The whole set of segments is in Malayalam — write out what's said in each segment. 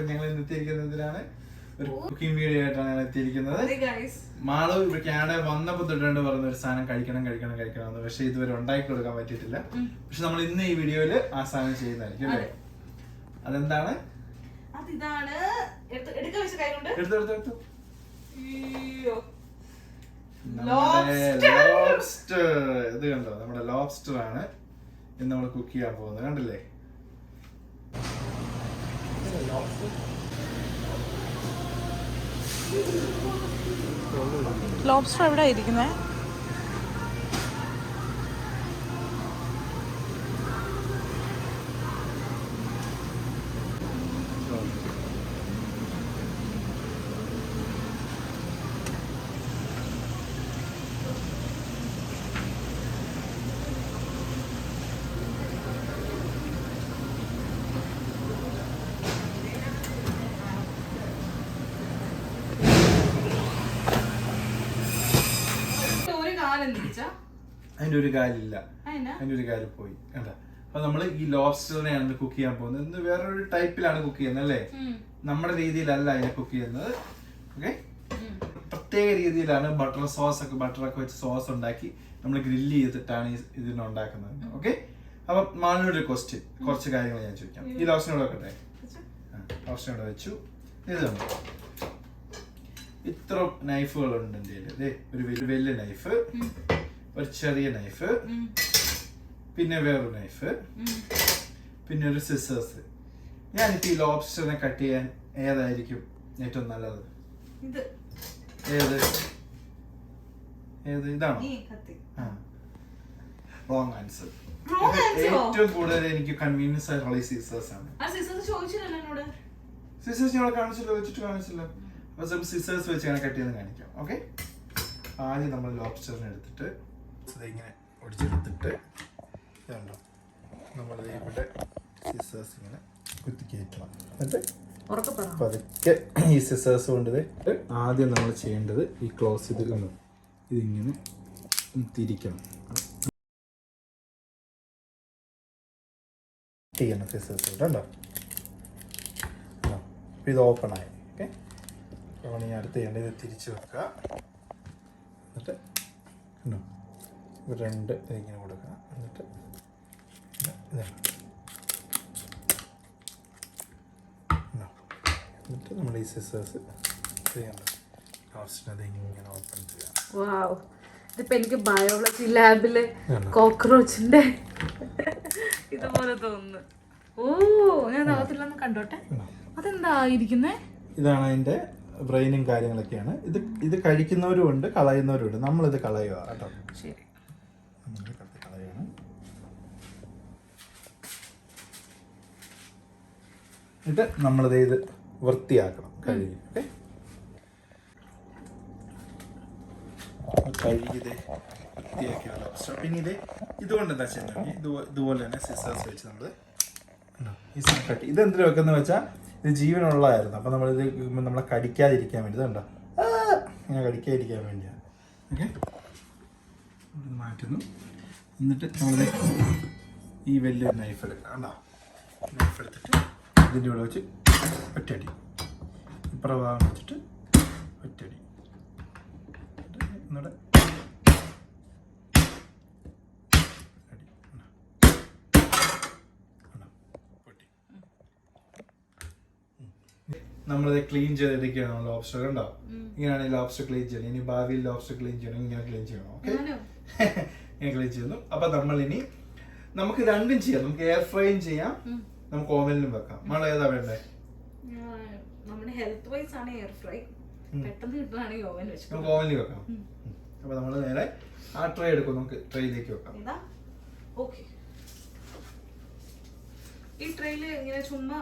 അപ്പൊ ഞങ്ങൾ ഇന്ന് ഒരു കുക്കിംഗ് വീഡിയോ ആയിട്ടാണ് ഞങ്ങൾ എത്തിയിരിക്കുന്നത്. മാൾ കാനഡ വന്നപ്പോ തൊട്ടുണ്ട് പറഞ്ഞ ഒരു സാധനം കഴിക്കണം കഴിക്കണം കഴിക്കണം എന്ന് പക്ഷെ ഇതുവരെ ഉണ്ടാക്കി കൊടുക്കാൻ പറ്റിയിട്ടില്ല. പക്ഷെ നമ്മൾ ഇന്ന് ഈ വീഡിയോയിൽ ആ സാധനം ചെയ്യുന്നതായിരിക്കും അല്ലേ? അതെന്താണ്? അതിതാണ്. ലോബ്സ്റ്റർ ഇത് കണ്ടോ? നമ്മുടെ ലോബ്സ്റ്റർ ആണ് ഇന്ന് നമ്മൾ കുക്ക് ചെയ്യാൻ പോകുന്നത്. കണ്ടില്ലേ? ലോബ്സ്റ്റർ എവിടെ ഇരിക്കുന്നേ ഒരു കാലം തിരിച്ച അതിന്റെ ഒരു കാലില്ല. അതിനാ? അതിന്റെ ഒരു കാൽ പോയി. കണ്ട? അപ്പൊ നമ്മൾ ഈ ലോബ്സ്റ്ററിനെയാണ് കുക്ക് ചെയ്യാൻ പോകുന്നത്. ഇന്ന് വേറൊരു ടൈപ്പിലാണ് കുക്ക് ചെയ്യുന്നത് അല്ലേ. നമ്മുടെ രീതിയിലല്ല അതിനെ കുക്ക് ചെയ്യുന്നത്. ഓക്കെ. പ്രത്യേക രീതിയിലാണ് ബട്ടർ സോസ് ഒക്കെ ബട്ടറൊക്കെ വെച്ച് സോസ് ഉണ്ടാക്കി നമ്മൾ ഗ്രില്ല് ചെയ്തിട്ടാണ് ഈ ഇതിനെ ഉണ്ടാക്കുന്നത്. ഓക്കെ അപ്പൊ മാളിനോട് ക്വസ്റ്റ്യൻ കുറച്ച് കാര്യങ്ങൾ ഞാൻ ചോദിക്കാം. ഈ ലോബ്സ്റ്ററിനോട് വെക്കട്ടെ? ഇവിടെ വെച്ചു. ഇത് ഇത്ര നൈഫുകൾ ഉണ്ട് എന്റെ കയ്യിൽ. ദേ ഒരു വലിയ വലിയ നൈഫ് ഒരു ചെറിയ നൈഫ് പിന്നെ വേറൊരു നൈഫ് പിന്നെ ഒരു സിസേഴ്സ് ഞാനിപ്പോ ഈ ലോബ്സ്റ്ററിനെ കട്ട് ചെയ്യാൻ ഏതായിരിക്കും ഏറ്റവും നല്ലത്? ഏത്? ഏത്? ഇതാണോ? റോങ് ആൻസർ ഏറ്റവും കൂടുതൽ എനിക്ക് കൺവീനിയൻസ് ആയിട്ടുള്ള ഈ സിസേഴ്സ് ആണ്. സിസേഴ്സ് ഞങ്ങൾ കാണിച്ചില്ല വെച്ചിട്ട് കാണിച്ചില്ല. അപ്പൊ ചിലപ്പോൾ സിസേഴ്സ് വെച്ച് ഇങ്ങനെ കട്ട് ചെയ്ത് കാണിക്കാം. ഓക്കെ ആദ്യം നമ്മൾ ലോബ്സ്റ്ററിനെ എടുത്തിട്ട് ഇത് ഇങ്ങനെ ഒടിച്ചെടുത്തിട്ട് ഇതുണ്ടോ നമ്മൾ ഇവിടെ സിസേഴ്സ് ഇങ്ങനെ കുത്തി കയറ്റണം. എന്നിട്ട് പതുക്കെ ഈ സിസേഴ്സ് കൊണ്ട് ആദ്യം നമ്മൾ ചെയ്യേണ്ടത് ഈ ക്ലോസ് ഇത് കണ്ടോ? ഇതിങ്ങനെ തിരിക്കണം. ചെയ്യണം സിസേഴ്സ് കൊണ്ട് ആ, ഇത് ഓപ്പൺ ആയി. ഓക്കെ ഞാൻ അടുത്ത് ചെയ്യേണ്ടത് ഇത് തിരിച്ച് വെക്കുക. എന്നിട്ട് ഇത് രണ്ട് ഇതിങ്ങനെ കൊടുക്കുക. എന്നിട്ട്? എന്നിട്ട് നമ്മൾ ഈ സിസേഴ്സ് ചെയ്യണം ലാസ്റ്റിനത് ഇങ്ങനെ ഓപ്പൺ ചെയ്യാം. ഇതിപ്പോ എനിക്ക് ബയോളജി ലാബിൽ? കോക്രോച്ചിന്റെ ഇതുപോലെ തോന്നുന്നു. ഓ ഞാൻ കണ്ടോട്ടെ? അതെന്താ ഇരിക്കുന്നേ? ഇതാണ് അതിന്റെ ബ്രെയിനും കാര്യങ്ങളൊക്കെയാണ്. ഇത് ഇത് കഴിക്കുന്നവരും ഉണ്ട് കളയുന്നവരും ഉണ്ട് നമ്മളിത് കളയുക കേട്ടോ. ശരി. കളയാണ്. എന്നിട്ട് നമ്മളിത് ഇത് വൃത്തിയാക്കണം കഴുകി ഓക്കെ? കഴുകി ഇത് വൃത്തിയാക്കിയുള്ള അവസ്ഥ പിന്നെ ഇത് ഇതുകൊണ്ട് എന്താ ചെയ്യുന്നത്? ഇതുപോലെ ഇതുപോലെ തന്നെ സിസേഴ്സ് വെച്ച് നമ്മൾ ഈ ഇത് എന്തിനു വെക്കുന്ന വെച്ചാൽ ഇത് ജീവനുള്ളതായിരുന്നു. അപ്പോൾ നമ്മളിത് നമ്മളെ കടിക്കാതിരിക്കാൻ വേണ്ടി. ഇതുണ്ടോ? ഇങ്ങനെ കടിക്കാതിരിക്കാൻ വേണ്ടിയാണ് ഓക്കെ. മാറ്റുന്നു. എന്നിട്ട് നമ്മൾ ഈ വലിയൊരു നൈഫ് എടുക്കണം കണ്ടോ? നൈഫ് എടുത്തിട്ട് ഇതിന്റെ കൂടെ വെച്ച് ഒറ്റയടി. ഇപ്പുറ ഭാഗം വെച്ചിട്ട് ഒറ്റയടി. എന്നിട്ട് ഒന്നുകൂടെ അടി. കണ്ടോ? കണ്ടോ? പൊട്ടി. നമ്മളിത് ക്ലീൻ ചെയ്തെടുക്കുകയാണ് ലോബ്സ്റ്റർ കണ്ടോ? ഇങ്ങനെയാണ് ഈ ലോബ്സ്റ്റർ ക്ലീൻ ചെയ്യണം ഇനി ഭാവിയിൽ ലോബ്സ്റ്റർ ക്ലീൻ ചെയ്യണം ഇങ്ങനെ ക്ലീൻ ചെയ്യണം ഓക്കെ ഇങ്ങനെ ക്ലീൻ ചെയ്യുന്നു. അപ്പൊ നമ്മൾ ഇനി നമുക്ക് രണ്ടും ചെയ്യാം. നമുക്ക് എയർ ഫ്രൈയും ചെയ്യാം. നമുക്ക് ഓവനിലും വെക്കാം. നമ്മൾ ഏതാ വേണ്ടേ? നമ്മുടെ ഹെൽത്ത് വൈസ് ആണ് എയർ ഫ്രൈ പെട്ടെന്ന് കിട്ടുന്നതാണെങ്കിൽ ഓവൻ വെച്ചു നമുക്ക് ഓവനിൽ വെക്കാം. അപ്പൊ നമ്മൾ നേരെ ആ ട്രേ എടുക്കും. നമുക്ക് ട്രേയിലേക്ക് വെക്കാം. ഓക്കെ ഈ ഇങ്ങനെ ചുമ്മാ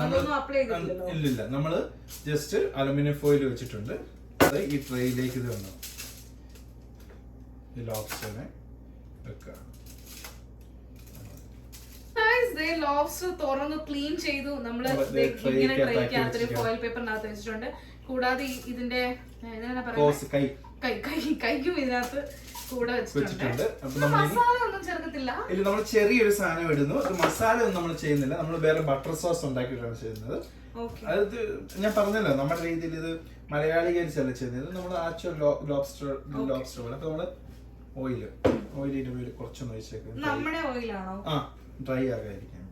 നമ്മൾ അപ്ലൈ ഇല്ലില്ല നമ്മൾ ജസ്റ്റ് അലുമിനിയം ഫോയിൽ വെച്ചിട്ടുണ്ട്. അത് ഈ ട്രേയിലേക്ക് ഇത് വന്നു. ഈ ലോബ്സ്റ്ററിനെ വെക്കുക. ലോബ്സ്റ്റർ തുറന്ന് ക്ലീൻ ചെയ്തു. ദേ ഇങ്ങനെ ക്കകത്താക്കി ട്രേക്കകത്ത് വെച്ചിരിക്കുകയാണ്. ഫോയിൽ പേപ്പറിനകത്ത് വെച്ചിട്ടുണ്ട്. കൂടാതെ ഇതിന്റെ കൈക്കും ഇതിനകത്ത് കൂടെ വെച്ചിട്ടുണ്ട്. അപ്പൊ നമ്മൾ മസാല ഒന്നും ചേർക്കത്തില്ല. ഇതിൽ നമ്മൾ ചെറിയൊരു സാധനം ഇടുന്നു. ഒരു മസാല ഒന്നും നമ്മൾ ചെയ്യുന്നില്ല. നമ്മൾ വേറെ ബട്ടർ സോസ് ഉണ്ടാക്കിയിട്ടാണ് ചെയ്യുന്നത്. അത് ഞാൻ പറഞ്ഞല്ലോ നമ്മുടെ രീതിയിൽ ഇത് മലയാളികരിച്ചല്ല ചെയ്യുന്നത്. നമ്മൾ ആക്ച്വൽ ലോബ്സ്റ്റർ ലോബ്സ്റ്റർ പോലെ. അപ്പൊ നമ്മൾ ഓയിൽ ഓയിലിന്റെ മേലെ കുറച്ചൊന്ന് ഒഴിച്ചേക്കും നമ്മുടെ ഓയിലാണോ ആ ഡ്രൈ ആകാതിരിക്കാൻ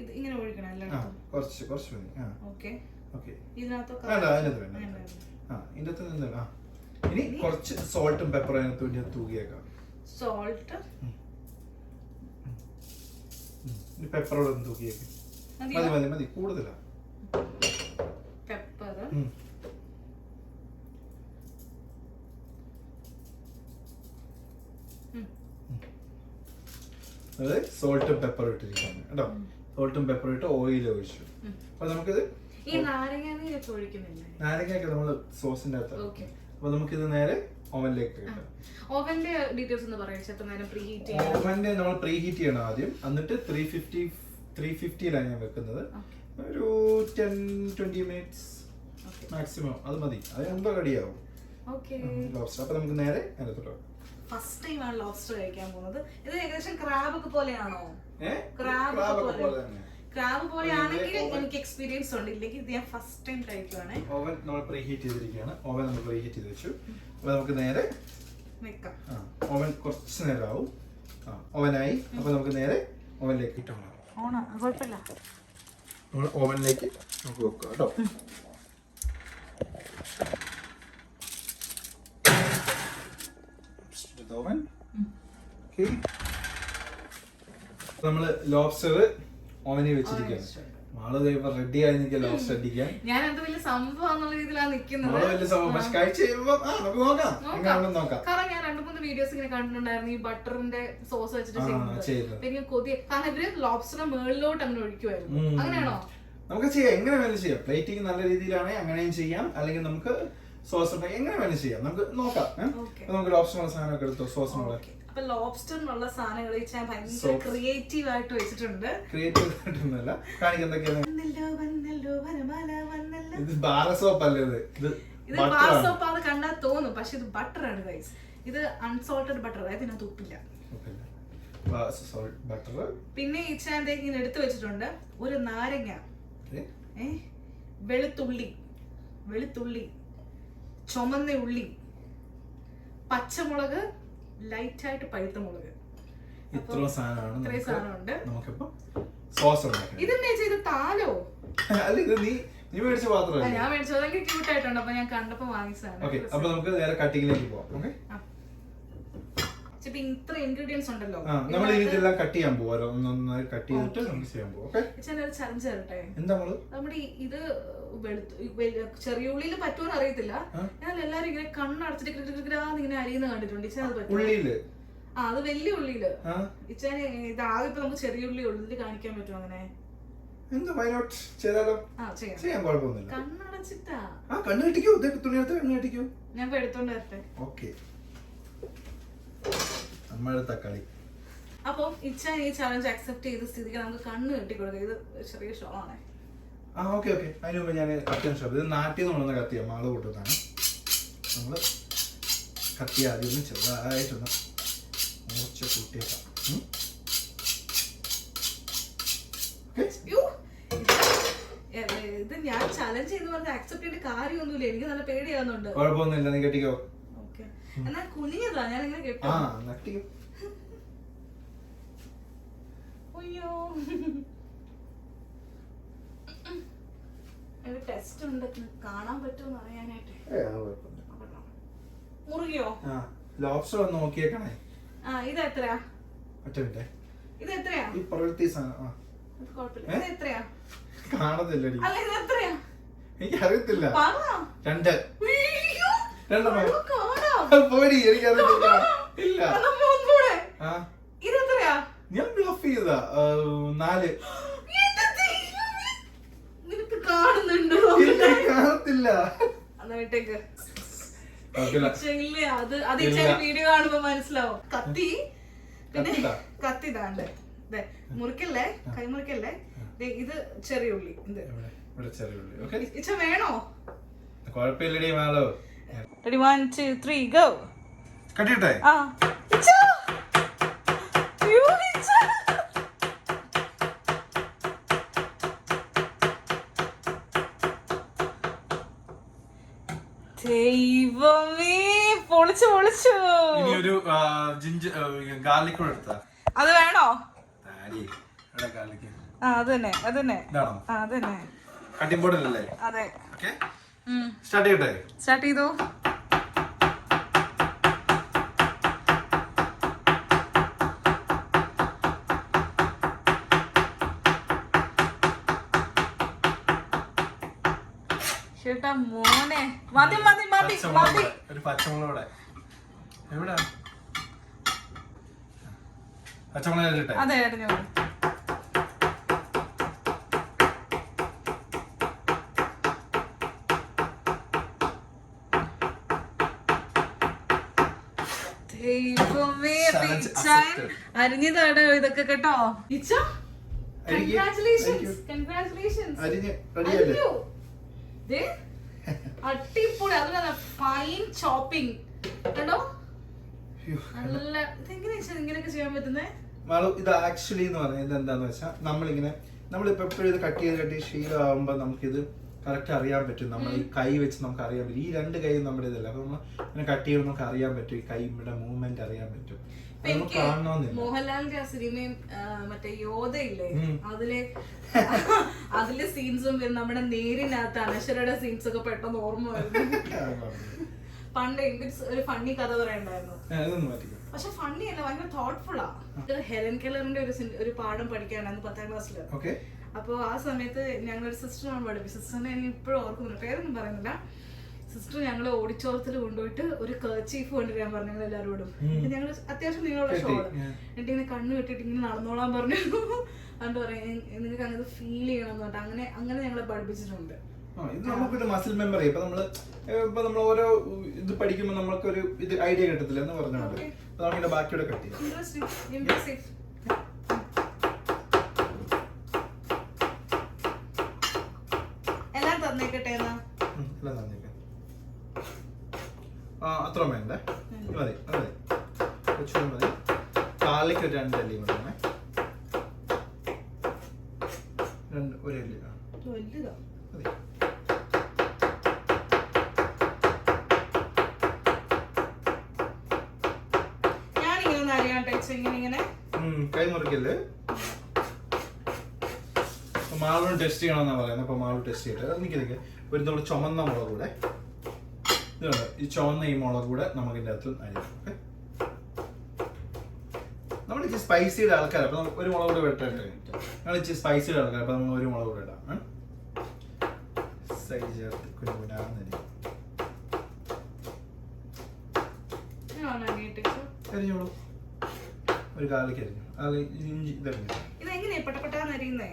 ഇത് ഇങ്ങനെ ഒഴിക്കണം ആ കുറച്ച് കുറച്ച് മതി. ആ. ഓക്കെ. ഓക്കെ. ഇതിനകത്തൊക്കെ വേണ്ട അതിനകത്ത്. ആ ഇതിനകത്ത് നിന്നല്ലോ നിന്ന് ആ. ഇനി കുറച്ച് സോൾട്ടും പെപ്പറും അതിനകത്ത് വേണ്ടി തൂകിയേക്കാം. സോൾട്ട്. ഇനി പെപ്പറോട് ഒന്ന് തൂക്കിയേക്ക്? മതി മതി മതി. കൂടുതലാ. പെപ്പർ. അത് സോൾട്ടും പെപ്പറും ഇട്ടിരിക്കുകയാണ്. കേട്ടോ? സോൾട്ടും പെപ്പറും ഇട്ട് ഓയിൽ ഒഴിച്ചു. അപ്പൊ നമുക്കിത് നാരങ്ങ നാരങ്ങയൊക്കെ നമ്മൾ സോസിന്റെ അകത്ത് ഓക്കെ അപ്പൊ നമുക്കിത് നേരെ ഓവനിലേക്ക് ഓവന്റെ ഡീറ്റെയിൽസ് ഒന്ന് പറയാം എത്ര നേരം പ്രീ ഹീറ്റ് ചെയ്യണം ഓവന്റെ നമ്മൾ പ്രീ ഹീറ്റ് ചെയ്യണം ആദ്യം. എന്നിട്ട് ത്രീ ഫിഫ്റ്റി ത്രീ ഫിഫ്റ്റിയിലാണ് ഞാൻ വെക്കുന്നത്. ഒരു ten twenty minutes okay. Maximum അത് മതി. അത് എന്തോ റെഡിയാവും. ഓക്കെ. ലോബ്സ്റ്റർ അപ്പൊ നമുക്ക് നേരെ അതിനകത്തോട്ട് ഫസ്റ്റ് ടൈം ആണ് ലോബ്സ്റ്റർ കഴിക്കാൻ പോകുന്നത്. ഇത് ഏകദേശം ക്രാബ് ഒക്കെ പോലെയാണോ? ക്രാബ് ഒക്കെ പോലെ. പോലെ തന്നെ. ക്രാബ് പോലെയാണെങ്കിൽ ആണെങ്കിൽ എനിക്ക് എക്സ്പീരിയൻസ് ഉണ്ട്. ഇല്ലെങ്കിൽ ഇത് ഞാൻ ഫസ്റ്റ് ടൈം കഴിക്കുവാണേ ഓവൻ നമ്മൾ പ്രീ ഹീറ്റ് ചെയ്തിരിക്കുകയാണ്. ഓവൻ നമ്മൾ പ്രീ ഹീറ്റ് ചെയ്ത് വെച്ചു. അപ്പോൾ നമുക്ക് നേരെ വെക്കാം. ഓവൻ കുറച്ച് നേരം ആവും ആ ഓവനായി. അപ്പോൾ നമുക്ക് നേരെ ഓവനിലേക്ക് ഇട്ടോ ഓണ കുഴപ്പമില്ല. നമ്മൾ ഓവനിലേക്ക് നമുക്ക് വെക്കാം കേട്ടോ. ഓവൻ ഓക്കെ നമ്മൾ ലോബ്സ്റ്റർ ഓവനിൽ വെച്ചിരിക്കും മാൾ ഇപ്പൊ റെഡി ആയി നിൽക്കുക ലോബ്സ്റ്റർ അടിക്കാൻ ഞാൻ എന്ത് വലിയ സംഭവം എന്നുള്ള രീതിയിലാണ് നിൽക്കുന്നത്. വലിയ സംഭവം പക്ഷെ കഴിച്ച് കഴിയുമ്പോ ആ നമുക്ക് നോക്കാം. എങ്ങനെയാണെന്ന് നോക്കാം. കാരണം ഞാൻ രണ്ടു മൂന്ന് വീഡിയോസ് ഇങ്ങനെ കണ്ടിട്ടുണ്ടായിരുന്നു. ഈ ബട്ടറിന്റെ സോസ് വെച്ചിട്ട് ചെയ്യുന്നത് എനിക്ക് കൊതി. കാരണം ഇവർ ലോബ്സ്റ്ററിന്റെ മേളിലോട്ട് അങ്ങനെ ഒഴിക്കുമായിരുന്നു അങ്ങനെയാണോ? നമുക്ക് ചെയ്യാം. എങ്ങനെ വേണം ചെയ്യാം. പ്ലേറ്റിംഗ് നല്ല രീതിയിലാണെങ്കിൽ അങ്ങനെയും ചെയ്യാം. അല്ലെങ്കിൽ നമുക്ക് സോസ് ഉണ്ടാക്കി എങ്ങനെ വേണം ചെയ്യാം. നമുക്ക് നോക്കാം നമുക്ക് ലോബ്സ്റ്റർ സാധനമൊക്കെ എടുത്തോ സോസ് ഓക്കെ. അപ്പൊ ലോബ്സ്റ്ററിനുള്ള സാധനങ്ങൾ ഞാൻ ഭയങ്കര. ക്രിയേറ്റീവ് ആയിട്ട് വെച്ചിട്ടുണ്ട്. ക്രിയേറ്റീവ് ആയിട്ടൊന്നുമല്ല. ഇത് സോപ്പ് അല്ല ഇത്? ഇത്. സോപ്പ് ആണ്. കണ്ടാൽ തോന്നും പക്ഷെ ഇത് ബട്ടർ ആണ് ഗൈസ് ഇത് അൺസോൾട്ടഡ് ബട്ടർ അതായത് ഇതിനകത്ത് ഉപ്പില്ല. ബട്ടർ പിന്നെ ഈ ചാന്ത ഇങ്ങനെ എടുത്തു വെച്ചിട്ടുണ്ട് ഒരു നാരങ്ങ. വെളുത്തുള്ളി. വെളുത്തുള്ളി. ചുമന്ന ഉള്ളി പച്ചമുളക് ലൈറ്റായിട്ട് പഴുത്ത മുളക്. സാധനമാണ് സാധനമുണ്ട്. സോസ് ഇതെന്താ ചെയ്ത് താലോ? അല്ല ഇത് നീ നീ മേടിച്ച പാത്രമല്ല? ഞാൻ മേടിച്ചത്. ഭയങ്കര ക്യൂട്ട് ആയിട്ടുണ്ട്. അപ്പൊ ഞാൻ കണ്ടപ്പോ വാങ്ങിച്ചതാണ് ഓക്കെ അപ്പൊ നമുക്ക് നേരെ കട്ടിങ്ങിലേക്ക് പോവാം. ഓക്കെ ഇത്ര ഇൻഗ്രീഡിയൻസ് ഉണ്ടല്ലോ. നമ്മൾ ഇതെല്ലാം കട്ട് ചെയ്യാൻ പോവാം. ഒന്നൊന്നായി കട്ട് ചെയ്തിട്ട് നമുക്ക് ചെയ്യാൻ പോവാം. ഓക്കെ ചലഞ്ച് തരട്ടെ? എന്താ നമ്മൾ? നമ്മുടെ ഇത് ചെറിയ ഉള്ളിയിൽ പറ്റുമോ അറിയത്തില്ല? ഞാൻ എല്ലാരും ഇങ്ങനെ കണ്ണടച്ചിട്ട് ഇങ്ങനെ അരിയുന്ന കണ്ടിട്ടുണ്ട്. ഇച്ചാൻ അത് പറ്റും ആ അത് വലിയ ഉള്ളിയിൽ. ഇച്ചാൻ ഇത് ആകെ ഇപ്പൊ നമുക്ക് ചെറിയ ഉള്ളി ഉള്ളിൽ കാണിക്കാൻ പറ്റും അങ്ങനെ? എന്താ വൈനോട്ട് ചെയ്താലോ? ആ ചെയ്യാം. ചെയ്യാൻ കുഴപ്പമൊന്നുമില്ല. കണ്ണടച്ചിട്ടാ? ആ കണ്ണ് കെട്ടിക്കോ? ഇതൊക്കെ തുണിയെടുത്ത് കണ്ണ് കെട്ടിക്കോ? ഞാൻ ഇപ്പൊ എടുത്തോണ്ട് വരട്ടെ. ഓക്കെ. നമ്മുടെ തക്കാളി. അപ്പം ഇച്ചാൻ ഈ ചലഞ്ച് അക്സെപ്റ്റ് ചെയ്ത സ്ഥിതിക്ക് നമുക്ക് കണ്ണ് കെട്ടിക്കൊടുക്കുക ഇത് ചെറിയ ഷോ ആണ് ആ ഓക്കെ ഓക്കെ. അതിന് മുമ്പ് ഞാൻ കത്തി ഷോപ്പ് ഇത് നാട്ടിൽ നിന്ന് കൊണ്ടുവന്ന കത്തിയ മാൾ കൂട്ടുന്നതാണ് നമ്മൾ കത്തി ആദ്യം ഒന്ന് ചെറുതായിട്ടൊന്ന് മൂർച്ച കൂട്ടിയേക്കാം. ഇത് ഞാൻ ചലഞ്ച് ചെയ്ത് പറഞ്ഞ ആക്സെപ്റ്റ് ചെയ്യേണ്ട കാര്യമൊന്നുമില്ല. എനിക്ക് നല്ല പേടിയാവുന്നുണ്ട്. കുഴപ്പമൊന്നുമില്ല നീ കെട്ടിക്കോ. എന്നാ കുനിഞ്ഞതാ ഞാൻ ഇങ്ങനെ കേട്ടോ അയ്യോ. ഒരു ടെസ്റ്റ് ഉണ്ട്. കാണാൻ പറ്റുമെന്ന് അറിയാനായിട്ട്. ഏ അത് കുഴപ്പമില്ല. മുറുകിയോ? ആ ലോബ്സ്റ്റർ ഒന്ന് നോക്കിയേക്കണേ. ആ ഇത് എത്രയാ? ഒറ്റ മിനിറ്റേ. ഇത് എത്രയാ? ഈ പ്രവൃത്തി സാധനം ആ. ഇത് കുഴപ്പമില്ല. ഇത് എത്രയാ? അല്ല ഇത് എത്രയാ? എനിക്ക് അറിയത്തില്ല പറ. രണ്ട്. അയ്യോ, രണ്ടെണ്ണം. അത് കാണാം. പോടി എനിക്കറിയത്തില്ല. ഇല്ല. എന്നാ മൂന്നൂടെ. ആ. ഇത് എത്രയാ? ഞാൻ ബ്ലഫ് ചെയ്തതാ. നാല്. കാണുന്നുണ്ടോ കാണത്തില്ല. എന്നാ വിട്ടേക്ക് കുഴപ്പമില്ല. ഇല്ല, അത് അത് വീഡിയോ കാണുമ്പോ മനസ്സിലാവും. കത്തി. പിന്നെ? കത്തി ഇതാണ്ട് ദേ, മുറിക്കല്ലേ? കൈ മുറിക്കല്ലേ? ദേ, ഇത് ചെറിയ ഉള്ളി. ഇത്. ഇവിടെ ഇവിടെ ചെറിയ ഉള്ളി. ഓക്കെ. ഇച്ച വേണോ? കുഴപ്പമില്ലടി മാളോ. Ready one two three go കട്ടിട്ടെ ആ. ഇച്ച. ദൈവമേ പൊളിച്ചു പൊളിച്ചു. ഇനി ഒരു ജിഞ്ചർ ഗാർലിക് കൂടെ എടുത്താ. അത് വേണോ? ഗാർലിക് ആ അത് തന്നെ അത് തന്നെ ആ അത് തന്നെ കട്ടിംഗ് ബോർഡിലല്ലേ അതെ. ഓക്കെ സ്റ്റാർട്ട് ചെയ്യട്ടെ? സ്റ്റാർട്ട് ചെയ്തു? ചേട്ടാ മോനെ? മതി മതി മതി മതി. ഒരു പച്ചമുളകൂടെ എവിടെ? പച്ചമുളക് അതെ അടിഞ്ഞു ദൈവമേ പിച്ചാൻ. അരിഞ്ഞതാടോ ഇതൊക്കെ കേട്ടോ? ഇച്ചോ? കൺഗ്രാറ്റുലേഷൻസ്. കൺഗ്രാറ്റുലേഷൻസ് അരിഞ്ഞ്. ദേ, അടിപൊളി. അതിനാ ഫൈൻ ചോപ്പിംഗ് കേട്ടോ നല്ല ഇതെങ്ങനെ ഇങ്ങനെയൊക്കെ ചെയ്യാൻ പറ്റുന്നേ? മാളു ഇത് ആക്ച്വലി എന്ന് പറയുന്നത് എന്താന്ന് വെച്ചാൽ നമ്മളിങ്ങനെ നമ്മളിപ്പോ എപ്പോഴും ഇത് കട്ട് ചെയ്ത് കട്ട് ചെയ്ത് ശീലമാകുമ്പോൾ നമുക്കിത് കറക്റ്റ് അറിയാൻ പറ്റും. നമ്മൾ ഈ കൈ വെച്ച് നമുക്ക് അറിയാൻ പറ്റും. ഈ രണ്ട് കൈ നമ്മുടെ ഇതല്ല. അപ്പൊ നമ്മൾ ഇങ്ങനെ കട്ട് ചെയ്യുമ്പോൾ നമുക്ക് അറിയാൻ പറ്റും. ഈ കൈയുടെ മൂവ്മെന്റ് അറിയാൻ പറ്റും. എനിക്ക് മോഹൻലാലിന്റെ ആ സിനിമയും മറ്റേ യോധയില്ലേ. അതിലെ അതിലെ സീൻസും നമ്മുടെ നേരിനകത്ത് അനശ്വരയുടെ സീൻസ് ഒക്കെ പെട്ടെന്ന് ഓർമ്മ വരുന്നു പണ്ട് എനിക്ക് ഒരു ഫണ്ണി കഥ പറയണ്ടായിരുന്നു പക്ഷെ ഫണ്ണി അല്ല ഭയങ്കര തോട്ട്ഫുള്ളാ ഹെലൻ കെല്ലറിന്റെ ഒരു ഒരു പാഠം പഠിക്കാനായിരുന്നു പത്താം ക്ലാസ്സിൽ അപ്പൊ ആ സമയത്ത് ഞങ്ങളൊരു സിസ്റ്ററാണ് പഠിപ്പിച്ചത്. സിസ്റ്ററിനെ ഇപ്പോഴും ഓർക്കുന്നില്ല. പേരൊന്നും പറയുന്നില്ല. സിസ്റ്റർ ഞങ്ങൾ ഓഡിറ്റോറിയത്തിൽ കൊണ്ടുപോയിട്ട് ഒരു ചീഫ് കൊണ്ടുവരാൻ പറഞ്ഞു ഞങ്ങൾ എല്ലാവരോടും ഞങ്ങൾ അത്യാവശ്യം നിങ്ങളുടെ ഷോ ഷോൾ എന്നിട്ട് ഇങ്ങനെ കണ്ണ് കെട്ടിട്ട് ഇങ്ങനെ നടന്നോളാൻ പറഞ്ഞു. അതുകൊണ്ട് പറയാം നിങ്ങൾക്ക് അങ്ങനെ ഫീൽ ചെയ്യണം എന്ന് പറഞ്ഞിട്ട് അങ്ങനെ അങ്ങനെ ഞങ്ങളെ പഠിപ്പിച്ചിട്ടുണ്ട്. ഇത് നമുക്കൊരു മസിൽ മെമ്മറി ഇപ്പൊ നമ്മൾ ഇപ്പൊ നമ്മൾ ഓരോ ഇത് പഠിക്കുമ്പോൾ നമുക്കൊരു ഇത് ഐഡിയ കിട്ടത്തില്ല എന്ന് പറഞ്ഞാൽ നമുക്കിന്റെ ബാക്കിയുടെ കട്ട് ചെയ്യാം ഇൻട്രസ്റ്റിംഗ് ഇംപ്രസീവ് എല്ലാം തന്നേക്കട്ടെ എന്നാ ഉം, എല്ലാം നന്ദിയൊക്കെ ആ അത്ര വേണ്ടേ ഇത് മതി അത് മതി കുറച്ചുകൂടി മതി കാലിക്ക് ഒരു രണ്ട് അല്ലി മതി വേണേ. രണ്ട് ഒരു അല്ലി ആ ഇത് വലുതാ മതി ഞാനിങ്ങനെ ഒന്ന് അറിയാട്ടെ ചേച്ചി ഇങ്ങനെ ഇങ്ങനെ ഉം, കൈ മുറിക്കല്ലേ അപ്പൊ ടെസ്റ്റ് പറയുന്നത്. അപ്പോൾ മാളു ടെസ്റ്റ് ചെയ്തിട്ട് അത് നിൽക്കി നിൽക്കുക ഒരു നമ്മൾ ചുമന്ന മുളക് കൂടെ. ഇതുണ്ട് ഈ ചുവന്ന ഈ മുളക് കൂടെ നമുക്ക് ഇതിന്റെ അകത്ത് അരിയാം ഓക്കെ? നമ്മൾ ഇച്ചിരി സ്പൈസിയുടെ ആൾക്കാർ അപ്പോൾ നമുക്ക് ഒരു മുളക് കൂടെ വെട്ടട്ടെ ഞങ്ങൾ ഇച്ചിരി സ്പൈസിയുടെ ആൾക്കാർ അപ്പോൾ നമ്മൾ ഒരു മുളക് കൂടെ ഇടാം സൈഡ് ചേർത്ത് ചേച്ചി. അരിഞ്ഞോളൂ. ഒരു കാലിക്ക് അരിഞ്ഞു അത് ഇഞ്ചി ഇതറിഞ്ഞു ഇതെങ്ങനെയാ പെട്ടപ്പെട്ടാന്ന് അറിയുന്നേ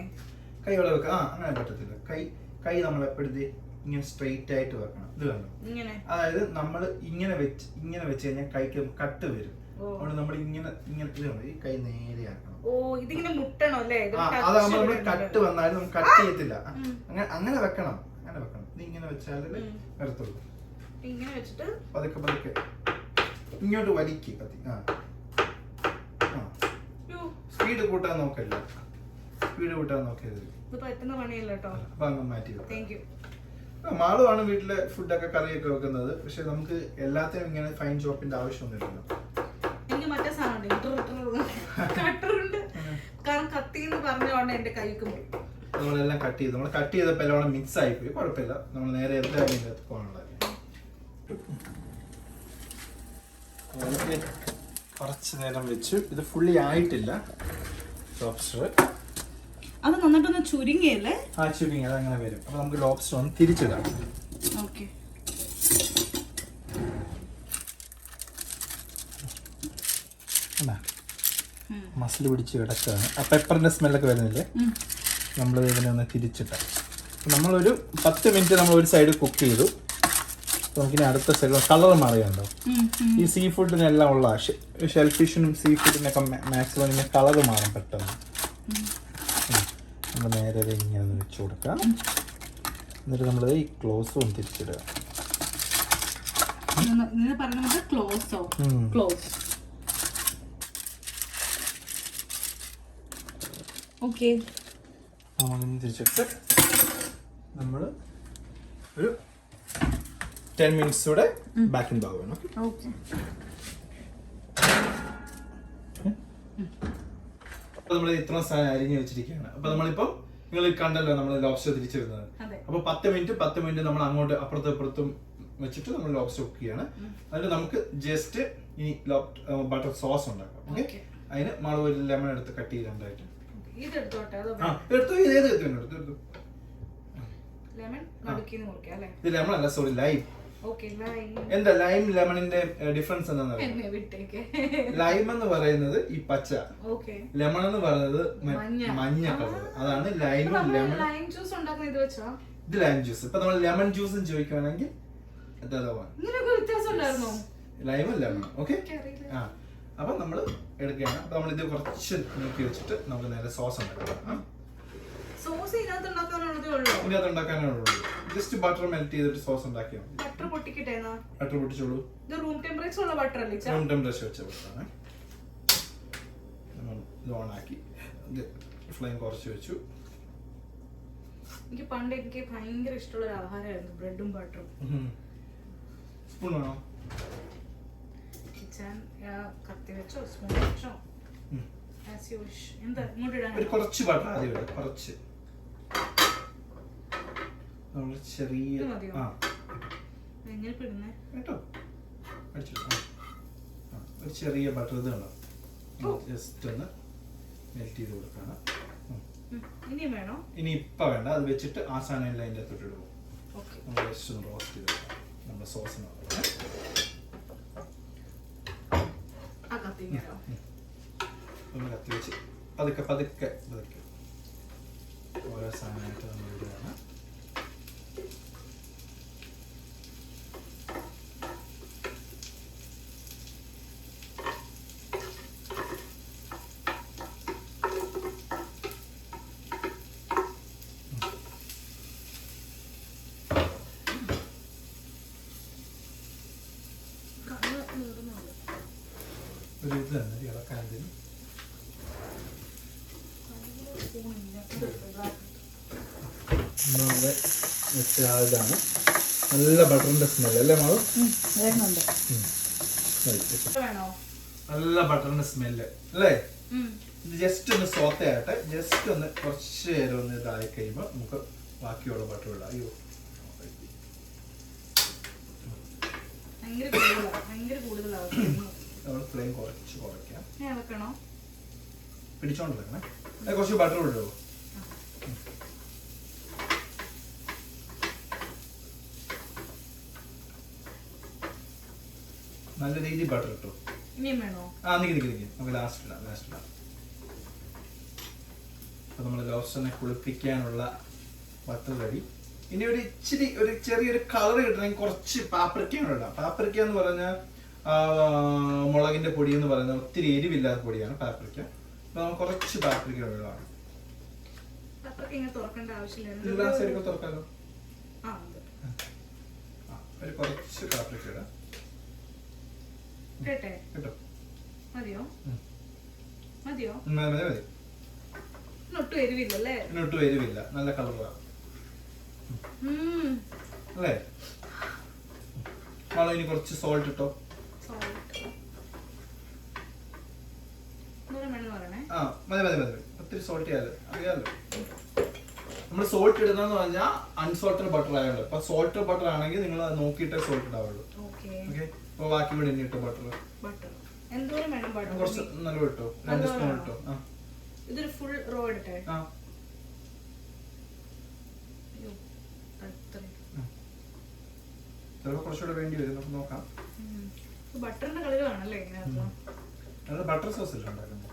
കൈ ഇവിടെ വെക്കുക ആ അങ്ങനെ പറ്റത്തില്ല. കൈ കൈ നമ്മൾ എപ്പോഴത്തെ ഇങ്ങനെ സ്ട്രെയിറ്റ് ആയിട്ട് വെക്കണം. ഇത് കണ്ടോ? ഇങ്ങനെ. അതായത് നമ്മൾ ഇങ്ങനെ വെച്ച് ഇങ്ങനെ വെച്ച് കഴിഞ്ഞാൽ കൈക്ക് കട്ട് വരും. അതുകൊണ്ട് നമ്മൾ ഇങ്ങനെ ഇങ്ങനെ ഇത് കണ്ടോ? ഈ കൈ നേരെയാക്കണം ഓ ഇതിങ്ങനെ മുട്ടണോ അല്ലേ? ഇത് ആ touch അതാകുമ്പോൾ നമ്മൾ. കട്ട് വന്നാലും നമുക്ക് കട്ട് ചെയ്യത്തില്ല. അങ്ങനെ അങ്ങനെ വെക്കണം. അങ്ങനെ വെക്കണം. ഇത് ഇങ്ങനെ വെച്ചാലേ നിർത്തുള്ളൂ. വരത്തുള്ളൂ ഇങ്ങനെ വെച്ചിട്ട് പതുക്കെ പതുക്കെ. ഇങ്ങോട്ട് വലിക്കും. സ്പീഡ് കൂട്ടാൻ നോക്കല്ല. സ്പീഡ് കൂട്ടാൻ നോക്കിയത്. പറ്റുന്ന പണിയല്ല കേട്ടോ. അപ്പൊ അങ്ങ് മാറ്റി വെക്കാം. താങ്ക് യു ആ, മാളുവാണ് വീട്ടിലെ ഫുഡൊക്കെ കറിയൊക്കെ വെക്കുന്നത്. പക്ഷെ നമുക്ക് എല്ലാത്തിനും ഇങ്ങനെ ഫൈൻ ചോപ്പിന്റെ ആവശ്യമൊന്നുമില്ലല്ലോ. എനിക്ക് മറ്റേ കാരണം കത്തി എന്ന് പറഞ്ഞോണ്ട് എന്റെ കൈക്ക് പോയി. നമ്മളെല്ലാം കട്ട് ചെയ്തു. നമ്മൾ കട്ട് ചെയ്തപ്പോൾ എല്ലാം മിക്സ് ആയി പോയി കുഴപ്പമില്ല. നമ്മൾ നേരെ അകത്ത് പോകാനുള്ളത് കുറച്ച് നേരം വെച്ചു. ഇത് ഫുള്ളി ആയിട്ടില്ല. ലോബ്സ്റ്റർ അത് നന്നായിട്ടൊന്ന് ചുരുങ്ങിയല്ലേ? ആ ചുരുങ്ങി അത് അങ്ങനെ വരും. അപ്പോൾ നമുക്ക് ലോബ്സ്റ്റർ ഒന്ന് തിരിച്ചിടാം. ഓക്കെ. മസിൽ പിടിച്ച് കിടക്കുകയാണ്. ആ പെപ്പറിന്റെ സ്മെല്ലൊക്കെ വരുന്നില്ലേ? നമ്മൾ ഇതിനെ ഒന്ന് തിരിച്ചിട്ട നമ്മളൊരു പത്ത് മിനിറ്റ് നമ്മൾ ഒരു സൈഡ് കുക്ക് ചെയ്തു. നമുക്കിനി അടുത്ത സൈഡ് കളർ മാറിയുണ്ടോ? ഈ സീ ഫുഡിനെല്ലാം ഉള്ള ഷെൽ ഫിഷിനും സീ ഫുഡിനൊക്കെ മാക്സിമം ഇങ്ങനെ കളർ മാറും പെട്ടെന്ന് നമ്മൾ നേരെ അത് ഇങ്ങനെ ഒന്ന് വെച്ച് കൊടുക്കാം. എന്നിട്ട് നമ്മൾ ഈ ക്ലോസും തിരിച്ചിടുക. പറയുന്നത് ക്ലോസോ ഉം. ക്ലോസ് ഓക്കെ നമ്മളൊന്ന് തിരിച്ചിട്ട് നമ്മൾ ഒരു ടെൻ മിനിറ്റ്സ് കൂടെ ബാക്കിംഗ് ഭാഗമാണ് ഓക്കെ അപ്പൊ നമ്മൾ ഇത്ര സാധനം അരിഞ്ഞു വെച്ചിരിക്കുകയാണ്. അപ്പൊ നമ്മളിപ്പം നിങ്ങൾ കണ്ടല്ലോ നമ്മൾ ലോബ്സ്റ്റർ തിരിച്ചിരുന്നത് അപ്പൊ പത്ത് മിനിറ്റ് പത്ത് മിനിറ്റ് നമ്മൾ അങ്ങോട്ട് അപ്പുറത്തും ഇപ്പുറത്തും വെച്ചിട്ട് നമ്മൾ ലോബ്സ്റ്റർ കുക്ക് ചെയ്യാണ്. അതിന് നമുക്ക് ജസ്റ്റ് ഈ ബട്ടർ സോസ് ഉണ്ടാക്കാം. ഓക്കെ. അതിന് മാൾ ഒരു ലെമൺ എടുത്ത് കട്ട് ചെയ്തിട്ടുണ്ടായിട്ട്. എടുത്തു? ഇത് ഏത് എടുത്തു? ലെമൺ അല്ലേ? ഇത് ലെമൺ അല്ല സോറി ലൈവ് ലൈം എന്താ ലൈം ലെമണിന്റെ ഡിഫറൻസ് എന്താണെന്ന് ലൈം എന്ന് പറയുന്നത് ഈ പച്ച. ഓക്കെ ലെമൺ എന്ന് പറയുന്നത് മഞ്ഞ. കളർ അതാണ് ലൈമും ലെമൺ ഇത് ലൈം ജ്യൂസ് ഇപ്പൊ നമ്മൾ ലെമൺ ജ്യൂസും ചോദിക്കുവാണെങ്കിൽ ലൈമും ലെമൺ ഓക്കെ ആ. അപ്പൊ നമ്മൾ എടുക്കുകയാണ്. അപ്പൊ നമ്മൾ ഇത് കുറച്ച് നീക്കി വെച്ചിട്ട് നമുക്ക് നേരെ സോസ് ഉണ്ടാക്കാം? സോസ് ഇതിനകത്ത് ഉണ്ടാക്കാനുള്ളതേ ഉള്ളൂ. ഇനി അത് ഉണ്ടാക്കാനേ ഉള്ളൂ. ജസ്റ്റ് ബട്ടർ മെൽറ്റ് ചെയ്തിട്ട് സോസ് ഉണ്ടാക്കിയാൽ മതി. ബട്ടർ പൊട്ടിക്കിട്ടേന്നാ? ബട്ടർ പൊട്ടിച്ചോളൂ. ഇത് റൂം ടെമ്പറേച്ചർ ഉള്ള ബട്ടർ അല്ലേ ചാ? റൂം ടെമ്പറേച്ചർ വെച്ച ബട്ടറാണ് നമ്മൾ ഇത് ആക്കി. ഫ്ലെയിം കുറച്ച് വെച്ചു. എനിക്ക് പണ്ട് എനിക്ക് ഭയങ്കര ഇഷ്ടമുള്ള ഒരു ആഹാരമായിരുന്നു ബ്രെഡും ബട്ടറും സ്പൂൺ വേണോ? കിച്ചൻ കത്തി വെച്ചോ സ്പൂൺ വെച്ചോ? കുറച്ച് ബട്ടർ ആദ്യം കുറച്ച്. നമ്മൾ ചെറിയ ആ കേട്ടോ അടിച്ചു ആ. ആ, ഒരു ചെറിയ ബട്ടർ ഇത് വേണം ജസ്റ്റ് ഒന്ന് മെൽറ്റ് ചെയ്ത് കൊടുക്കണം. ഇനി ഇപ്പം വേണ്ട. അത് വെച്ചിട്ട് ആ സാധനം അതിന്റെ അകത്തോട്ട് ഇടും നമ്മൾ ജസ്റ്റ് ഒന്ന് റോസ്റ്റ് ചെയ്ത് കൊടുക്കാം. നമ്മുടെ സോസിന് ഒന്ന് കത്തി വെച്ച് പതുക്കെ പതുക്കെ പതുക്കെ. ഓരോ സാധനമായിട്ട് നമ്മൾ ഇടുകയാണ് കണ്ണ് നീറുന്നുണ്ട് ഒരു ഇത് തന്നെ ഇളക്കാൻ ഇതാണ്. നല്ല ബട്ടറിന്റെ സ്മെൽ അല്ലേ മാവ് നല്ല ബട്ടറിന്റെ സ്മെല്ല് അല്ലേ? ഇത് ജസ്റ്റ് ഒന്ന് സോത്തയാട്ടെ ജസ്റ്റ് ഒന്ന് കുറച്ച് നേരം ഒന്ന് ഇതായി കഴിയുമ്പോൾ നമുക്ക് ബാക്കിയുള്ള ബട്ടർ ഇടാം. അയ്യോ. ഭയങ്കര കൂടുതലാണ് ഭയങ്കര കൂടുതലാവും നമ്മൾ ഫ്ലെയിം കുറച്ച് കുറയ്ക്കാം. പിടിച്ചോണ്ടിരിക്കണേ. അത് കുറച്ച് ബട്ടർ ഇടുമോ നല്ല രീതിയിൽ ബട്ടർ ഇട്ടു. ആ നിക്ക് നിക്ക് നിക്ക്. നമുക്ക് ലാസ്റ്റ് ഇടാം ലാസ്റ്റ് ഇടാം. അപ്പൊ നമ്മൾ ലോസ്റ്ററിനെ കുളിപ്പിക്കാനുള്ള ബട്ടർ റെഡി ഇനി ഒരു ഇച്ചിരി ഒരു ചെറിയൊരു കളർ കിട്ടണമെങ്കിൽ കുറച്ച് പാപ്രിക്കയാണ് ഇടാം. പാപ്രിക്ക എന്ന് പറഞ്ഞാൽ മുളകിന്റെ പൊടി എന്ന് പറയുന്നത് ഒത്തിരി എരിവില്ലാത്ത പൊടിയാണ് പാപ്രിക്ക. അപ്പൊ നമുക്ക് കുറച്ച് പാപ്രിക്ക തുറക്കാലോ? ആ, ഒരു കുറച്ച് പാപ്രിക്ക ഇടാം. കേട്ടെ കേട്ടോ മതിയോ? മതിയോ? ഉം, മതി മതി മതി. ഒട്ടും എരിവില്ലല്ലേ? ഒട്ടും എരിവില്ല. നല്ല കളറാണ്. അല്ലേ? നാളെ ഇനി കുറച്ച് സോൾട്ട് ഇട്ടോ? ആ മതി മതി മതി. ഒത്തിരി സോൾട്ട് ചെയ്യാലോ അറിയാലോ. നമ്മൾ സോൾട്ട് ഇടുന്നതെന്ന് പറഞ്ഞാൽ അൺസോൾട്ടഡ് ബട്ടർ ആയുള്ളൂ അപ്പൊ സോൾട്ടഡ് ബട്ടർ ആണെങ്കിൽ നിങ്ങൾ അത് നോക്കിയിട്ടേ സോൾട്ട് ഇടാവുള്ളൂ. ഓക്കെ അപ്പൊ ബാക്കി കൂടെ ഇട്ടു ബട്ടർ ബട്ടർ എന്തോരം വേണം ബട്ടർ കുറച്ച് നല്ല ഇട്ടോ രണ്ട് സ്പൂൺ ഇട്ടോ ഇതൊരു ഫുൾ റോ ഇടട്ടെ ആ. ചിലപ്പോൾ കുറച്ചുകൂടെ വേണ്ടി വരും. നമുക്ക് നോക്കാം. ബട്ടറിന്റെ ഇതിനകത്ത്? നമ്മൾ ബട്ടർ സോസ് ഇല്ല ഉണ്ടാക്കുന്നത്?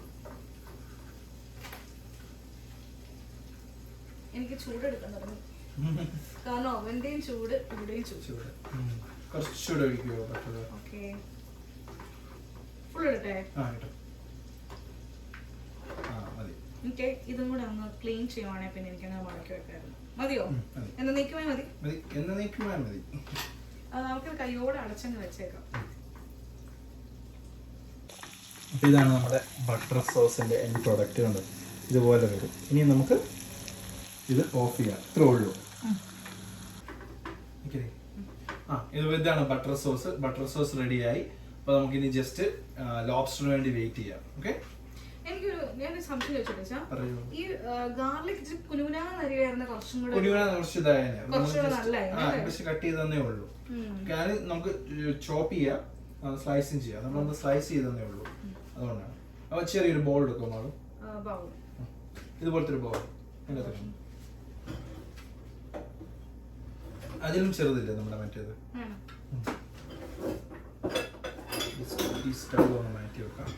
എനിക്ക് ചൂടെടുക്കാൻ തുടങ്ങി. കാരണം അവന്റെയും ചൂട് ഇവിടെയും ചൂട്. കുറച്ച് ചൂട് ഒഴിക്കുമോ ബട്ടർ ഓക്കെ. ഫുൾ ഇടട്ടെ? ആ മതി. എനിക്ക് ഇതും കൂടെ ഒന്ന് ക്ലീൻ ചെയ്യുവാണെങ്കിൽ പിന്നെ എനിക്ക് അങ്ങനെ മടക്കി വെക്കായിരുന്നു. മതിയോ? എന്നാ നീക്കുമേ മതി. എന്ന് നീക്കുമ്പോൾ മതി. നമുക്ക് കൈയോടെ അടച്ചങ്ങ് വെച്ചേക്കാം. ഇതാണ് നമ്മുടെ ബട്ടർ സോസിന്റെ എന്റെ പ്രോഡക്റ്റ് കണ്ടത് ഇതുപോലെ വരും. ഇനി നമുക്ക് ഇത് ഓഫ് ചെയ്യാം. ഇത്രേ ഉള്ളൂ. ആ ഇത് ഇതാണ് ബട്ടർ സോസ് ബട്ടർ സോസ് റെഡിയായി അപ്പൊ നമുക്ക് ഇനി ജസ്റ്റ് ലോബ്സ്റ്ററിന് വേണ്ടി വെയിറ്റ് ചെയ്യാം. ഓക്കെ എനിക്കൊരു ഞാനൊരു സംശയം ചോദിച്ചോട്ടെ ഈ ഗാർലിക് കുറച്ചും കൂടെ കട്ട് ചെയ്തേ ഉള്ളൂ. നമുക്ക് ചോപ്പ് ചെയ്യാം. സ്ലൈസും ചെയ്യാം. നമ്മളൊന്ന് സ്ലൈസ് ചെയ്തേ ഉള്ളൂ. അതുകൊണ്ടാണ്. അപ്പൊ ചെറിയൊരു ബോൾ എടുക്കും നമ്മൾ. ഇതുപോലത്തെ ഒരു ബോൾ അതിലും ചെറുതില്ല നമ്മുടെ മറ്റേത്? ഈ സ്റ്റവ് ഒന്ന് മാറ്റി വെക്കാം.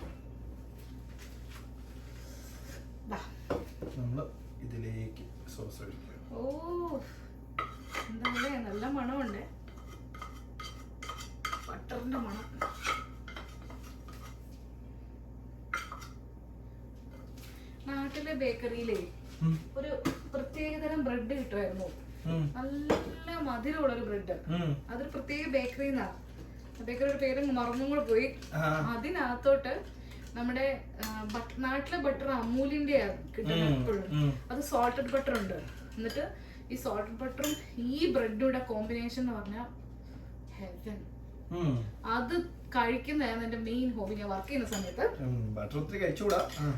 നമ്മൾ ഇതിലേക്ക് സോസ് ഒഴിക്കുക. ഓ എന്താ നല്ല മണമുണ്ട്. ബട്ടറിന്റെ മണം. നാട്ടിലെ ബേക്കറിയിലേ ഒരു പ്രത്യേകതരം ബ്രെഡ് കിട്ടുമായിരുന്നു. നല്ല മധുരമുള്ള ഒരു ബ്രെഡ്. അത് അതൊരു പ്രത്യേക ബേക്കറിന്നാ ബേക്കറിയുടെ പേര് മറന്നും കൂടെ പോയി. അതിനകത്തോട്ട് നമ്മുടെ നാട്ടിലെ ബട്ടർ അമൂലിന്റെ കിട്ടുന്നത് എപ്പോഴും അത് സോൾട്ടഡ് ബട്ടർ ഉണ്ട്. എന്നിട്ട് ഈ സോൾട്ടഡ് ബട്ടറും ഈ ബ്രെഡും കോമ്പിനേഷൻ എന്ന് പറഞ്ഞാൽ ഹെവൻ. അത് കഴിക്കുന്നതായിരുന്നു എന്റെ മെയിൻ ഹോബി ഞാൻ വർക്ക് ചെയ്യുന്ന സമയത്ത്.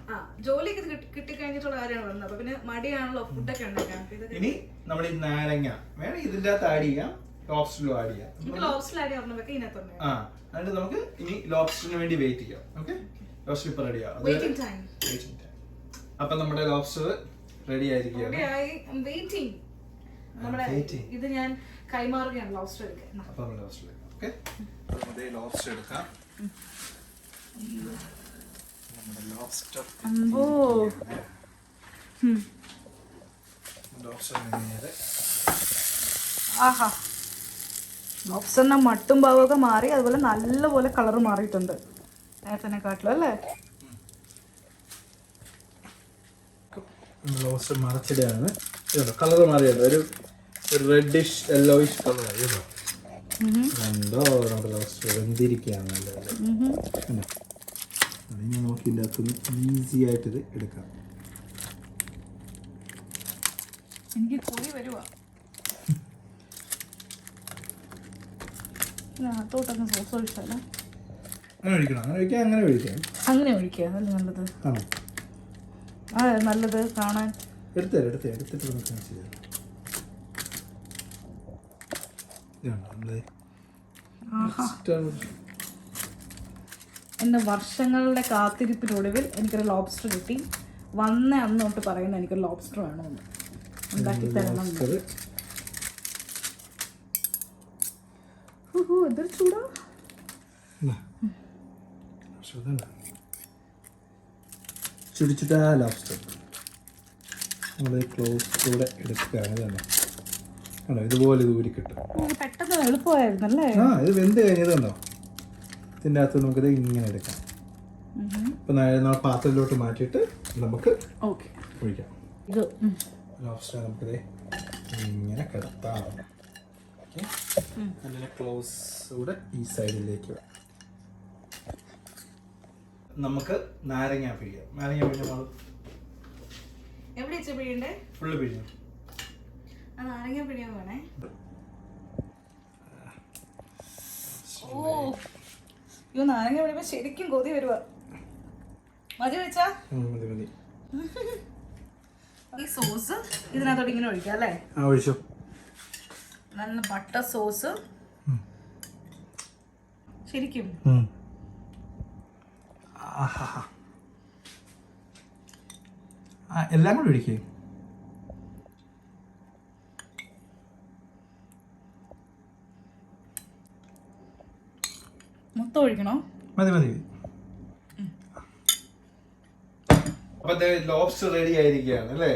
ആ. ജോലിയൊക്കെ കിട്ടിക്കഴിഞ്ഞിട്ടുള്ള കാര്യമാണ് പറഞ്ഞത് അപ്പൊ പിന്നെ മടിയാണല്ലോ ഫുഡൊക്കെ ഉണ്ടാക്കാൻ. അപ്പൊ ഇതൊക്കെ ഇനി നമ്മൾ ഈ നാരങ്ങ. വേണം ഇതിന്റെ അകത്ത് ആഡ് ചെയ്യാം. ലോബ്സ്റ്ററിലും ആഡ് ചെയ്യാം. നമുക്ക് ലോബ്സ്റ്റർ ആടി പറഞ്ഞതൊക്കെ ഇതിനകത്തുണ്ട്. ആ എന്നിട്ട് നമുക്ക് ഇനി ലോബ്സ്റ്ററിന് വേണ്ടി വെയിറ്റ് ചെയ്യാം. ഓക്കെ ലോബ്സ്റ്റർ ഇപ്പൊ റെഡിയാ വെയിറ്റിംഗ് ടൈം അപ്പൊ നമ്മുടെ ലോബ്സ്റ്റർ റെഡി ആയിരിക്കുകയാണ്. വെയിറ്റിംഗ് നമ്മുടെ ഇത് ഞാൻ കൈമാറുകയാണ് ലോബ്സ്റ്റർ. അപ്പൊ നമ്മൾ ലോബ്സ്റ്റർ ഓക്കെ. നമ്മുടെ ലോബ്സ്റ്റർ എടുക്കാം ലോബ്സ്റ്റർ ലോബ്സ്റ്റർ ആഹാ. ലോബ്സ്റ്ററിന്റെ മട്ടും ഭാവമൊക്കെ മാറി അതുപോലെ നല്ലപോലെ കളർ മാറിയിട്ടുണ്ട്. നേരത്തെ കാട്ടിലും അല്ലേ ലോബ്സ്റ്റർ മറച്ചിടയാണ് കളർ മാറിയത് ഒരു ഒരു റെഡിഷ് യെല്ലോയിഷ് കളർ ഇതോ എന്തോ നമ്മുടെ വെന്തിരിക്കുകയാണ് നല്ലത്? അതിനെ ഈസി ആയിട്ട് ഇത് എടുക്കാം. എനിക്ക് കൊതി വരുവാ. ഇതിനകത്തോട്ടൊക്കെ സോസ് ഒഴിച്ചാലോ അങ്ങനെ ഒഴിക്കണം. അങ്ങനെ ഒഴിക്കാം അങ്ങനെ ഒഴിക്കാം. അങ്ങനെ ഒഴിക്കുക അതല്ലേ നല്ലത്? ആണോ? ആ നല്ലത് കാണാൻ. എടുത്തേ എടുത്തേ എടുത്തിട്ട് നമുക്ക് കാണിച്ചു എന്റെ വർഷങ്ങളുടെ കാത്തിരിപ്പിനൊടുവിൽ എനിക്കൊരു ലോബ്സ്റ്റർ കിട്ടി. വന്ന അന്ന് തൊട്ട് പറയുന്ന എനിക്കൊരു ലോബ്സ്റ്റർ വേണമെന്ന് ഉണ്ടാക്കി തരണം. ഓഹോ ഇതൊരു ചൂടാ? ചുടിച്ചിട്ടാ ലോബ്സ്റ്റർ നമ്മൾ ക്ലോസ് കൂടെ എടുക്കുകയാണ് തന്നെ ആണോ ഇതുപോലെ ഇത് ഊരിക്കിട്ടും പെട്ടെന്ന് എളുപ്പമായിരുന്നല്ലേ ആ ഇത് വെന്ത് കഴിഞ്ഞതുണ്ടോ ഇതിന്റെ അകത്ത് നമുക്കിത് ഇങ്ങനെ എടുക്കാം. ഇപ്പം നമ്മൾ പാത്രത്തിലോട്ട് മാറ്റിയിട്ട് നമുക്ക് ഓക്കെ. ഒഴിക്കാം. ഇത്. ലോബ്സ്റ്റർ നമുക്കിത് ഇങ്ങനെ കിടത്താം. ഓക്കെ. അതിന്റെ ക്ലോസ് കൂടെ ഈ സൈഡിലേക്ക് നമുക്ക് നാരങ്ങ പിഴിയാം നാരങ്ങ പിഴിഞ്ഞ ഫുള്ള് പിഴിഞ്ഞു. നാരങ്ങ പിഴിയാൻ വേണേ ഓ അയ്യോ നാരങ്ങ ശരിക്കും കൊതി വരുവാ. മതി വെച്ചാ. ഉം, മതി മതി. ഈ സോസ് ഇതിനകത്തോട്ട് ഇങ്ങനെ ഒഴിക്കാം അല്ലേ? ആ ഒഴിച്ചു. നല്ല ബട്ടർ സോസ്. ശരിക്കും. എല്ലാം കൂടി ഒഴിക്കേ. മൊത്തം ഒഴിക്കണോ? മതി മതി. അപ്പൊ ലോബ്സ്റ്റർ റെഡി ആയിരിക്കുകയാണ് അല്ലേ?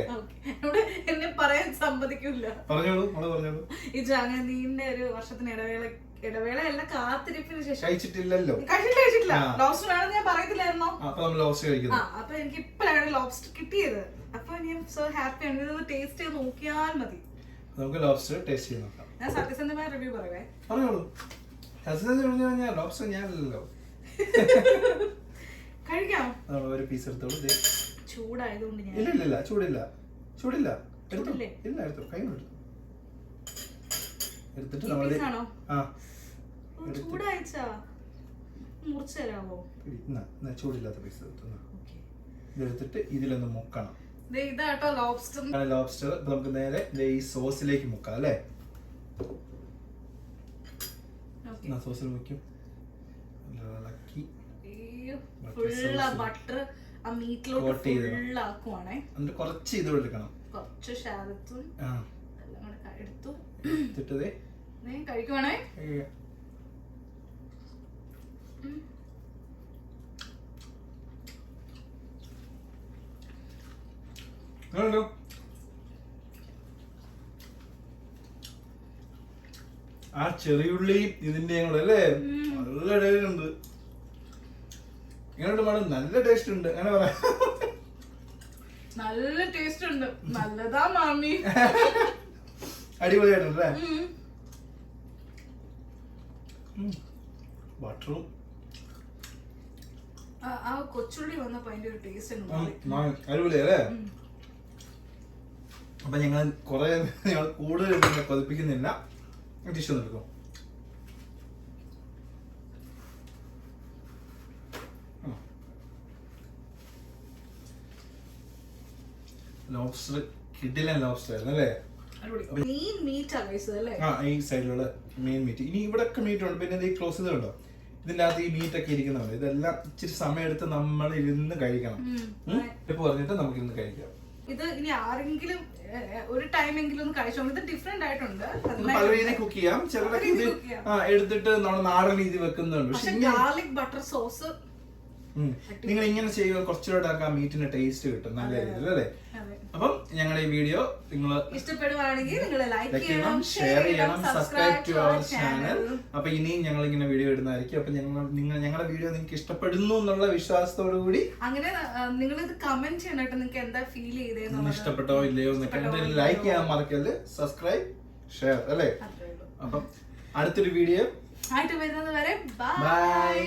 ഇവിടെ എന്നെ പറയാൻ സമ്മതിക്കില്ല പറഞ്ഞോളൂ നമ്മൾ പറഞ്ഞോളൂ. ഈ ജാഗനീന്റെ ഒരു വർഷത്തിന് ഇടവേള ഇടവേളയല്ല കാത്തിരിപ്പിന് ശേഷം. കഴിച്ചിട്ടില്ലല്ലോ. കഴിച്ചിട്ട് കഴിച്ചിട്ടില്ല. ലോബ്സ്റ്റർ വേണമെന്ന് ഞാൻ പറയത്തില്ലായിരുന്നോ? ആ, അപ്പൊ നമ്മൾ ലോബ്സ്റ്റർ ആ കഴിക്കുന്നു അപ്പൊ എനിക്ക് ഇപ്പോഴാണ് ലോബ്സ്റ്റർ കിട്ടിയത്. അപ്പൊ ഞാൻ സോ ഹാപ്പിയാണ് ഇത് ടേസ്റ്റ് ചെയ്ത് നോക്കിയാൽ മതി. നമുക്ക് ലോബ്സ്റ്റർ ടേസ്റ്റ് ചെയ്ത് നോക്കാം. ഞാൻ സത്യസന്ധമായ റിവ്യൂ പറയേ പറഞ്ഞോളൂ. ഹസനത്ത് പറഞ്ഞു കഴിഞ്ഞാൽ ലോബ്സ്റ്റർ ഞാനല്ലല്ലോ കഴിക്കാം. ഒരു പീസ് എടുത്തോളൂ. ചൂടായതുകൊണ്ട് ഞാൻ ഇല്ല ഇല്ല ഇല്ല. ചൂടില്ല. ചൂടില്ല. എടുത്തു. ഇല്ല എടുത്തു. കൈ എടുത്തു. എടുത്തിട്ട് നമ്മൾ ആ. ചൂടായിച്ചാ. മുറിച്ചു തരാമോ ചൂടില്ലാത്ത പീസ് ഇതെടുത്തിട്ട് ഇതിലൊന്ന് മുക്കണം. ലോബ്സ്റ്റർ ലോബ്സ്റ്റർ നമുക്ക് നേരെ ഈ സോസിലേക്ക് മുക്കാം അല്ലേ? സോസിൽ മുക്കും നല്ല ഇളക്കി. ഫുള്ള് ബട്ടർ ആ മീറ്റിലോട്ട് Coat ചെയ്ത് ഫുള്ള് ആക്കുവാണേ. എന്നിട്ട് കുറച്ച് ഇത് എടുക്കണം. കുറച്ച് ഷാരത്തും ആ. എല്ലാം കൂടെ ക- എടുത്തു. ദേ. കഴിക്കുവാണേ ഈ എങ്ങനെയുണ്ട്? ആ ചെറിയുള്ളിയും ഇതിന്റെയും കൂടെ അല്ലേ നല്ല ഇടയിലുണ്ട്. ഇങ്ങനെ മാഡം നല്ല ടേസ്റ്റ് ഉണ്ട്. അങ്ങനെ പറയാം. നല്ല ടേസ്റ്റ് ഉണ്ട്. നല്ലതാ മാമി. ഉം. ബട്ടറും. ആ- ആ കൊച്ചുള്ളി വന്നപ്പോ അതിന്റെ ഒരു ടേസ്റ്റ്. അടിപൊളിയല്ലേ. അപ്പൊ ഞങ്ങൾ കുറെ ഞങ്ങൾ കൂടുതൽ കൊതിപ്പിക്കുന്നില്ല ഒന്ന് എടുക്കും ലോബ്സ്റ്റർ കിഡിലൻ ലോബ്സ്റ്റർ ആയിരുന്നു അല്ലേ? അടിപൊളി. മെയിൻ മീറ്റ് ആ ഈ സൈഡിലുള്ള മെയിൻ മീറ്റ് ഇനി ഇവിടെ ഒക്കെ മീറ്റ് ഉണ്ട്. പിന്നെ ഈ ക്ലോസ് ചെയ്തുണ്ടോ ഇതിന്റെ അകത്ത് ഈ മീറ്റ് ഒക്കെ ഇരിക്കുന്നുണ്ട് ഇതെല്ലാം ഇച്ചിരി സമയം എടുത്ത് നമ്മൾ ഇരുന്ന് കഴിക്കണം. ഇപ്പൊ പറഞ്ഞിട്ട് നമുക്ക് ഇരുന്ന് കഴിക്കാം. ഇത് ഇനി ആരെങ്കിലും ഒരു ടൈമെങ്കിലും ഒന്ന് കഴിച്ചോ ഇത് ഡിഫറെന്റ് ആയിട്ടുണ്ട്. പല രീതിയിൽ കുക്ക് ചെയ്യാം. ചിലരൊക്കെ ഇത് എടുത്തിട്ട് നമ്മുടെ നാടൻ രീതി വെക്കുന്നുണ്ട്. പക്ഷെ ഗാർലിക് ബട്ടർ സോസ് നിങ്ങൾ ഇങ്ങനെ ചെയ്യുക കുറച്ചുകൂടെ ആ മീറ്റിന്റെ ടേസ്റ്റ് കിട്ടും. നല്ല രീതിയിൽ അല്ലേ? അപ്പം ഞങ്ങളുടെ ഈ വീഡിയോ നിങ്ങൾ ഇഷ്ടപ്പെടുവാണെങ്കിൽ നിങ്ങൾ ലൈക്ക് ചെയ്യണം ഷെയർ ചെയ്യണം സബ്സ്ക്രൈബ് ടു അവർ ചാനൽ അപ്പൊ ഇനിയും ഞങ്ങൾ ഇങ്ങനെ വീഡിയോ ഇടുന്നതായിരിക്കും. അപ്പൊ ഞങ്ങൾ നിങ്ങൾ ഞങ്ങളുടെ വീഡിയോ നിങ്ങൾക്ക് ഇഷ്ടപ്പെടുന്നു എന്നുള്ള വിശ്വാസത്തോടു കൂടി അങ്ങനെ നിങ്ങൾ ഇത് കമന്റ് ചെയ്യണം കേട്ടോ. നിങ്ങൾക്ക് എന്താ ഫീൽ ചെയ്തേ ഇഷ്ടപ്പെട്ടോ ഇല്ലയോ എന്നൊക്കെ ലൈക്ക് ചെയ്യാൻ മറക്കരുത്. സബ്സ്ക്രൈബ് ഷെയർ അല്ലേ? അപ്പം അടുത്തൊരു വീഡിയോ ആയിട്ട് വരുന്നത് വരെ ബൈ